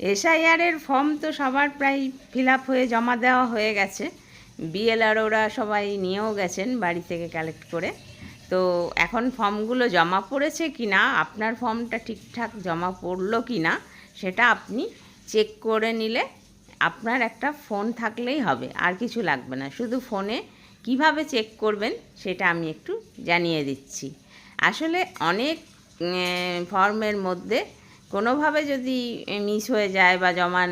এসআইআরের ফর্ম তো সবার প্রায় ফিল আপ হয়ে, জমা দেওয়া হয়ে গেছে। বিএলআরওরা সবাই নিয়েও গেছেন বাড়ি থেকে কালেক্ট করে। তো এখন ফর্মগুলো জমা পড়েছে কি না, আপনার ফর্মটা ঠিকঠাক জমা পড়ল কি না, সেটা আপনি চেক করে নিলে আপনার একটা ফোন থাকলেই হবে, আর কিছু লাগবে না। শুধু ফোনে কীভাবে চেক করবেন সেটা আমি একটু জানিয়ে দিচ্ছি। আসলে অনেক ফর্মের মধ্যে কোনোভাবে যদি মিস হয়ে যায় বা জমা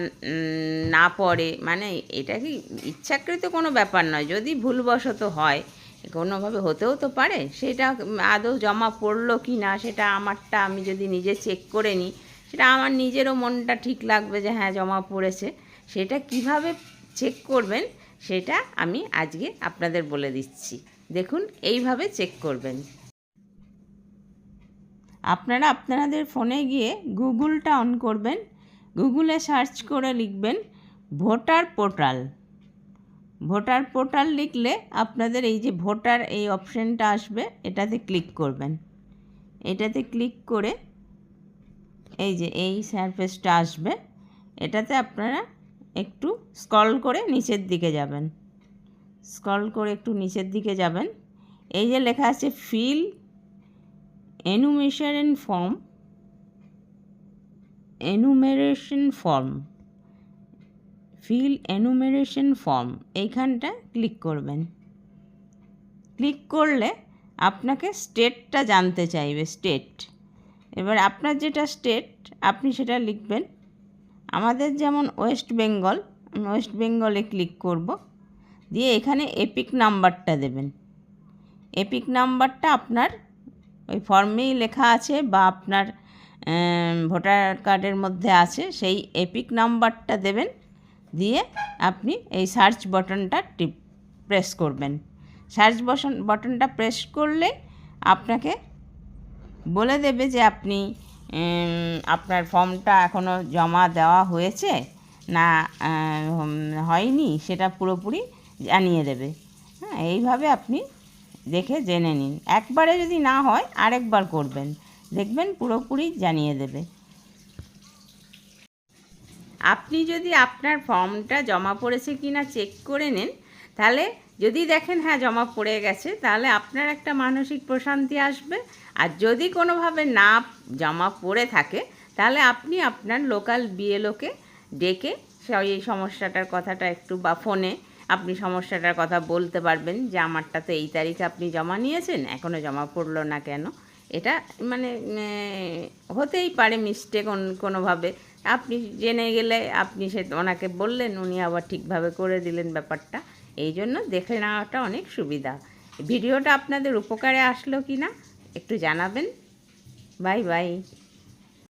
না পড়ে মানে এটা কি ইচ্ছাকৃত কোনো ব্যাপার নয়। যদি ভুলবশত হয়, কোনোভাবে হতেও তো পারে, সেটা আদৌ জমা পড়ল কি না, সেটা আমারটা আমি যদি নিজে চেক করে নিই, সেটা আমার নিজেরও মনটা ঠিক লাগবে যে হ্যাঁ জমা পড়েছে। সেটা কীভাবে চেক করবেন, সেটা আমি আজকে আপনাদের বলে দিচ্ছি। দেখুন, এইভাবে চেক করবেন। আপনারা আপনাদের ফোনে গিয়ে গুগলটা অন করবেন, গুগলে সার্চ করে লিখবেন ভোটার পোর্টাল। ভোটার পোর্টাল লিখলে আপনাদের এই যে ভোটার এই অপশানটা আসবে, এটাতে ক্লিক করবেন। এটাতে ক্লিক করে এই যে এই সারফেসটা আসবে, এটাতে আপনারা একটু স্ক্রল করে নিচের দিকে যাবেন। স্ক্রল করে একটু নিচের দিকে যাবেন। এই যে লেখা আছে fill enumeration form enumeration form fill enumeration form এইখানটা ক্লিক করবেন। ক্লিক করলে আপনাকে স্টেটটা জানতে চাইবে স্টেট এবার আপনার যেটা স্টেট আপনি সেটা লিখবেন। আমাদের যেমন ওয়েস্ট বেঙ্গল আমি ওয়েস্ট বেঙ্গলে ক্লিক করব। দিয়ে এখানে এপিক নাম্বারটা দেবেন। এপিক নাম্বারটা আপনার ওই ফর্মেই লেখা আছে বা আপনার ভোটার কার্ডের মধ্যে আছে, সেই এপিক নাম্বারটা দেবেন, দিয়ে আপনি এই সার্চ বাটনটা টিপ, প্রেস করবেন। সার্চ বটন বাটনটা প্রেস করলে আপনাকে বলে দেবে যে আপনি আপনার ফর্মটা এখনও জমা দেওয়া হয়েছে না হয়নি, সেটা পুরোপুরি জানিয়ে দেবে। হ্যাঁ এইভাবে আপনি দেখে জেনে নিন। একবারে যদি না হয়, আরেকবার করবেন। দেখবেন পুরোপুরি জানিয়ে দেবে। আপনি যদি আপনার ফর্মটা জমা পড়েছে কি না চেক করে নেন, তাহলে যদি দেখেন হ্যাঁ জমা পড়ে গেছে, তাহলে আপনার একটা মানসিক প্রশান্তি আসবে। আর যদি কোনোভাবে না জমা পড়ে থাকে, তাহলে আপনি আপনার লোকাল বিএলওকে ডেকে সেই সমস্যাটার কথাটা একটু বা ফোনে আপনি সমস্যাটার কথা বলতে পারবেন যে আমারটা তো এই তারিখে আপনি জমা নিয়েছেন এখনও জমা পড়ল না কেন? এটা মানে হতেই পারে মিস্টেক কোনোভাবে। আপনি জেনে গেলে আপনি সে ওনাকে বললেন, উনি আবার ঠিকভাবে করে দিলেন ব্যাপারটা। এই জন্য দেখে নেওয়াটা অনেক সুবিধা। ভিডিওটা আপনাদের উপকারে আসলো কি না একটু জানাবেন। Bye bye.